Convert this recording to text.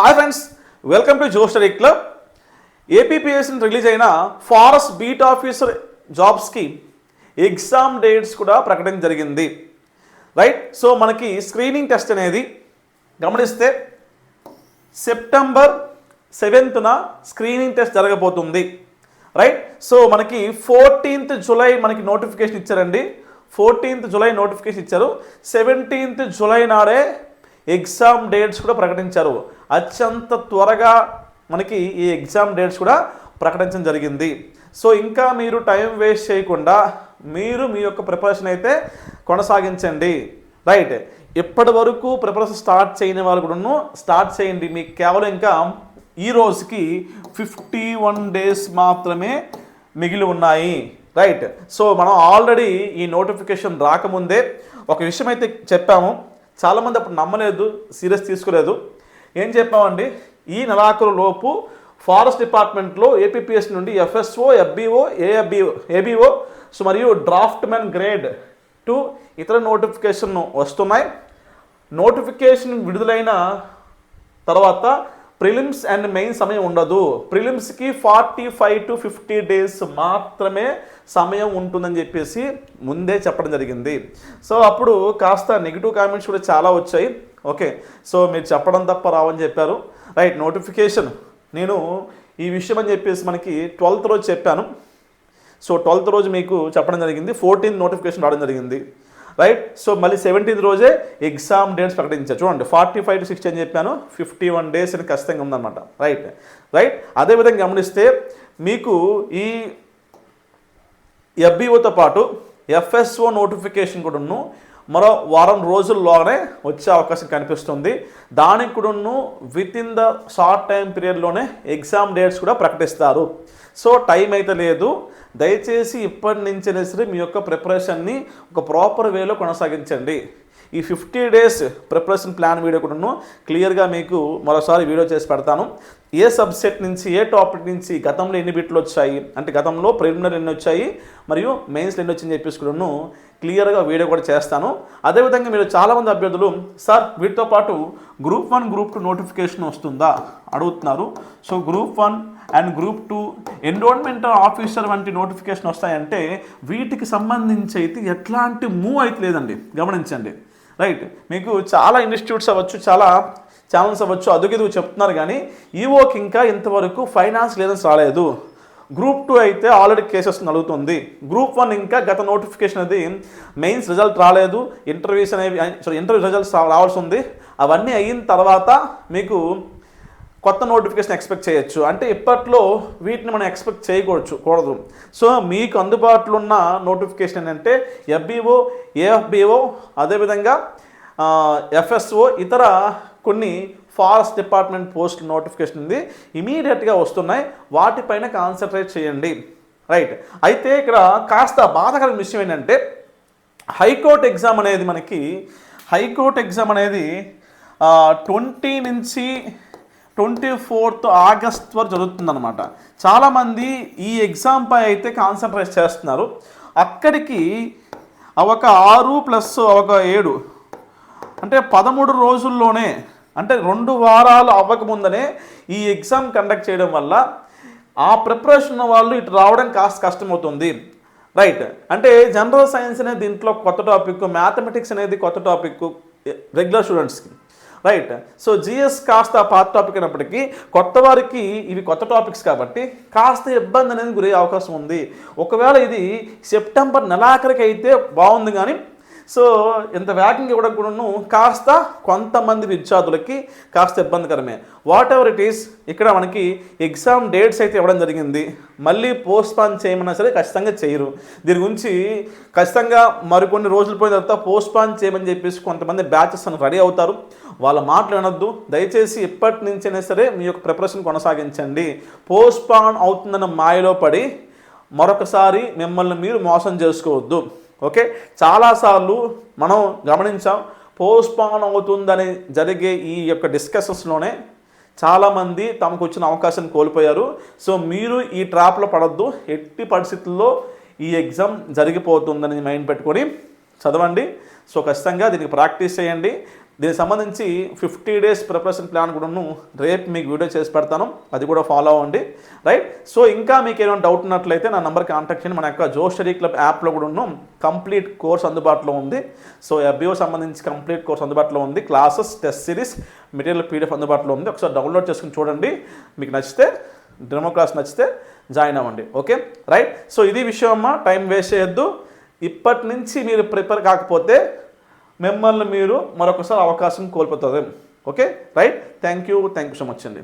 Hi friends welcome to జోస్టరీ club ఏపీపీఎస్ని release అయిన ఫారెస్ట్ బీట్ ఆఫీసర్ జాబ్స్కి ఎగ్జామ్ డేట్స్ కూడా ప్రకటన జరిగింది. రైట్ సో మనకి స్క్రీనింగ్ టెస్ట్ అనేది గమనిస్తే సెప్టెంబర్ సెవెంత్న స్క్రీనింగ్ టెస్ట్ జరగబోతుంది. రైట్ సో మనకి ఫోర్టీన్త్ జూలై మనకి నోటిఫికేషన్ ఇచ్చారండి. ఫోర్టీన్త్ జూలై నోటిఫికేషన్ ఇచ్చారు. సెవెంటీన్త్ జూలై నాడే ఎగ్జామ్ డేట్స్ కూడా ప్రకటించారు. అత్యంత త్వరగా మనకి ఈ ఎగ్జామ్ డేట్స్ కూడా ప్రకటించడం జరిగింది. సో ఇంకా మీరు టైం వేస్ట్ చేయకుండా మీరు మీ యొక్క ప్రిపరేషన్ అయితే కొనసాగించండి. రైట్. ఇప్పటి వరకు ప్రిపరేషన్ స్టార్ట్ చేయని వాళ్ళు కూడాను స్టార్ట్ చేయండి. మీకు కేవలం ఇంకా ఈ రోజుకి ఫిఫ్టీ వన్ డేస్ మాత్రమే మిగిలి ఉన్నాయి. రైట్. సో మనం ఆల్రెడీ ఈ నోటిఫికేషన్ రాకముందే ఒక విషయం అయితే చెప్పాము. చాలామంది అప్పుడు నమ్మలేదు సీరియస్ తీసుకోలేదు. ఏం చెప్పామండి? ఈ నెలాఖరు లోపు ఫారెస్ట్ డిపార్ట్మెంట్లో ఏపీపీఎస్ నుండి FSO FBO AFBO ABO so మరియు డ్రాఫ్ట్ మెన్ గ్రేడ్ టు ఇతర నోటిఫికేషన్ వస్తున్నాయి. నోటిఫికేషన్ విడుదలైన తర్వాత ప్రిలిమ్స్ అండ్ మెయిన్ సమయం ఉండదు. ప్రిలిమ్స్కి forty five to fifty days మాత్రమే సమయం ఉంటుందని చెప్పేసి ముందే చెప్పడం జరిగింది. సో అప్పుడు కాస్త నెగిటివ్ కామెంట్స్ కూడా చాలా వచ్చాయి. ఓకే. సో మీరు చెప్పడం తప్ప రావని చెప్పారు. Right notification. నేను ఈ విషయం అని చెప్పేసి మనకి ట్వెల్త్ రోజు చెప్పాను. సో ట్వెల్త్ రోజు మీకు చెప్పడం జరిగింది. ఫోర్టీన్త్ నోటిఫికేషన్ రావడం జరిగింది. రైట్ సో మళ్ళీ సెవెంటీన్త్ రోజే ఎగ్జామ్ డేట్స్ ప్రకటించారు. చూడండి ఫార్టీ ఫైవ్ టు సిక్స్టీ అని చెప్పాను. ఫిఫ్టీ వన్ డేస్ అని ఖచ్చితంగా ఉందన్నమాట. రైట్ రైట్ అదేవిధంగా గమనిస్తే మీకు ఈ ఎఫ్బిఓతో పాటు ఎఫ్ఎస్ఓ నోటిఫికేషన్ కూడాను మరో వారం రోజుల్లోనే వచ్చే అవకాశం కనిపిస్తుంది. దానికి కూడాను within the short time పీరియడ్లోనే ఎగ్జామ్ డేట్స్ కూడా ప్రకటిస్తారు. సో టైం అయితే లేదు. దయచేసి ఇప్పటి నుంచైనా సరే మీ యొక్క ప్రిపరేషన్ని ఒక ప్రాపర్ వేలో కొనసాగించండి. ఈ fifty days preparation plan video కూడాను క్లియర్గా మీకు మరోసారి వీడియో చేసి పెడతాను. ఏ సబ్జెక్ట్ నుంచి ఏ టాపిక్ నుంచి గతంలో ఎన్ని బిట్లు వచ్చాయి? అంటే గతంలో ప్రిలిమినరీ ఎన్ని వచ్చాయి? మరియు మెయిన్స్లో ఎన్ని వచ్చాయని చెప్పేసి కూడాను క్లియర్గా వీడియో కూడా చేస్తాను. అదేవిధంగా మీరు చాలామంది అభ్యర్థులు సార్ వీటితో పాటు group one group two notification వస్తుందా? అడుగుతున్నారు. So group one and group two enrolment officer వంటి నోటిఫికేషన్ వస్తాయంటే వీటికి సంబంధించి అయితే ఎట్లాంటి మూవ్ అయితే లేదండి. గమనించండి. రైట్ మీకు చాలా ఇన్స్టిట్యూట్స్ అవ్వచ్చు చాలా ఛానల్స్ అవ్వచ్చు. అదుగిదు చెప్తున్నారు కానీ ఈవోకి ఇంకా ఇంతవరకు ఫైనాన్స్ క్లియరెన్స్ రాలేదు. గ్రూప్ టూ అయితే ఆల్రెడీ కేసెస్ నలుగుతుంది గ్రూప్ వన్ ఇంకా గత నోటిఫికేషన్ అది మెయిన్స్ రిజల్ట్ రాలేదు. ఇంటర్వ్యూస్ అనేవి సారీ ఇంటర్వ్యూ రిజల్ట్స్ రావాల్సి ఉంది. అవన్నీ అయిన తర్వాత మీకు కొత్త నోటిఫికేషన్ ఎక్స్పెక్ట్ చేయొచ్చు. అంటే ఇప్పట్లో వీటిని మనం ఎక్స్పెక్ట్ చేయకూడదు కూడదు. సో మీకు అందుబాటులో ఉన్న నోటిఫికేషన్ ఏంటంటే ఎఫ్బిఓ ఏఎఫ్బిఓ అదేవిధంగా ఎఫ్ఎస్ఓ ఇతర కొన్ని ఫారెస్ట్ డిపార్ట్మెంట్ పోస్ట్ నోటిఫికేషన్ ఉంది. ఇమీడియట్గా వస్తున్నాయి. వాటిపైన కాన్సన్ట్రేట్ చేయండి. రైట్ అయితే ఇక్కడ కాస్త బాధాకరమైన విషయం ఏంటంటే హైకోర్టు ఎగ్జామ్ అనేది మనకి హైకోర్టు ఎగ్జామ్ అనేది ట్వంటీ నుంచి ట్వంటీ ఫోర్త్ ఆగస్ట్ వరకు జరుగుతుందన్నమాట. చాలామంది ఈ ఎగ్జామ్పై అయితే కాన్సన్ట్రేట్ చేస్తున్నారు. అక్కడికి ఒక ఆరు ప్లస్ ఒక ఏడు అంటే పదమూడు రోజుల్లోనే అంటే రెండు వారాలు అవ్వకముందనే ఈ ఎగ్జామ్ కండక్ట్ చేయడం వల్ల ఆ ప్రిపరేషన్ ఉన్న వాళ్ళు ఇటు రావడం కాస్త కష్టమవుతుంది. రైట్. అంటే జనరల్ సైన్స్ అనేది దీంట్లో కొత్త టాపిక్ మ్యాథమెటిక్స్ అనేది కొత్త టాపిక్ రెగ్యులర్ స్టూడెంట్స్కి. రైట్. సో జిఎస్ కాస్త పాత టాపిక్ అయినప్పటికీ కొత్త వారికి ఇవి కొత్త టాపిక్స్ కాబట్టి కాస్త ఇబ్బంది అనేది గురయ్యే అవకాశం ఉంది. ఒకవేళ ఇది సెప్టెంబర్ నెలాఖరికి అయితే బాగుంది కానీ సో ఇంత వ్యాకింగ్ ఇవ్వడం కూడాను కాస్త కొంతమంది విద్యార్థులకి కాస్త ఇబ్బందికరమే. వాట్ ఎవర్ ఇట్ ఈస్ ఇక్కడ మనకి ఎగ్జామ్ డేట్స్ అయితే ఇవ్వడం జరిగింది. మళ్ళీ పోస్ట్ పాన్ చేయమన్నా సరే ఖచ్చితంగా చేయరు. దీని గురించి ఖచ్చితంగా మరికొన్ని రోజులు పోయిన తర్వాత పోస్ట్ పాన్ చేయమని చెప్పేసి కొంతమంది బ్యాచెస్ అని రెడీ అవుతారు. వాళ్ళ మాటలు వినొద్దు. దయచేసి ఇప్పటి నుంచైనా సరే మీ యొక్క ప్రిపరేషన్ కొనసాగించండి. పోస్ట్ పాన్ అవుతుందన్న మాయలో పడి మరొకసారి మిమ్మల్ని మీరు మోసం చేసుకోవద్దు. ఓకే? చాలాసార్లు మనం గమనించాం పోస్ట్పోన్ అవుతుందని జరిగే ఈ యొక్క డిస్కషన్స్లోనే చాలామంది తమకు వచ్చిన అవకాశాన్ని కోల్పోయారు. సో మీరు ఈ ట్రాప్లో పడద్దు. ఎట్టి పరిస్థితుల్లో ఈ ఎగ్జామ్ జరిగిపోతుందని మైండ్ పెట్టుకొని చదవండి. సో ఖచ్చితంగా దీనికి ప్రాక్టీస్ చేయండి. దీనికి సంబంధించి ఫిఫ్టీ డేస్ ప్రిపరేషన్ ప్లాన్ కూడాను రేపు మీకు వీడియో చేసి పెడతాను. అది కూడా ఫాలో అవ్వండి. రైట్ సో ఇంకా మీకు ఏమైనా డౌట్ ఉన్నట్లయితే నా నెంబర్ కాంటాక్ట్ చేయండి. మన యొక్క జో స్టడీ క్లబ్ యాప్లో కూడా ఉన్నాం కంప్లీట్ కోర్స్ అందుబాటులో ఉంది. సో ఎఫ్బిఓ సంబంధించి కంప్లీట్ కోర్స్ అందుబాటులో ఉంది. Classes test series material PDF అందుబాటులో ఉంది. ఒకసారి డౌన్లోడ్ చేసుకుని చూడండి. మీకు నచ్చితే డెమో క్లాస్ నచ్చితే జాయిన్ అవ్వండి. ఓకే రైట్ సో ఇది విషయం అమ్మ టైం వేస్ట్ చేయొద్దు. ఇప్పటి నుంచి మీరు ప్రిపేర్ కాకపోతే మిమ్మల్ని మీరు మరొకసారి అవకాశం కోల్పోతుంది okay right thank you thank you so much అండి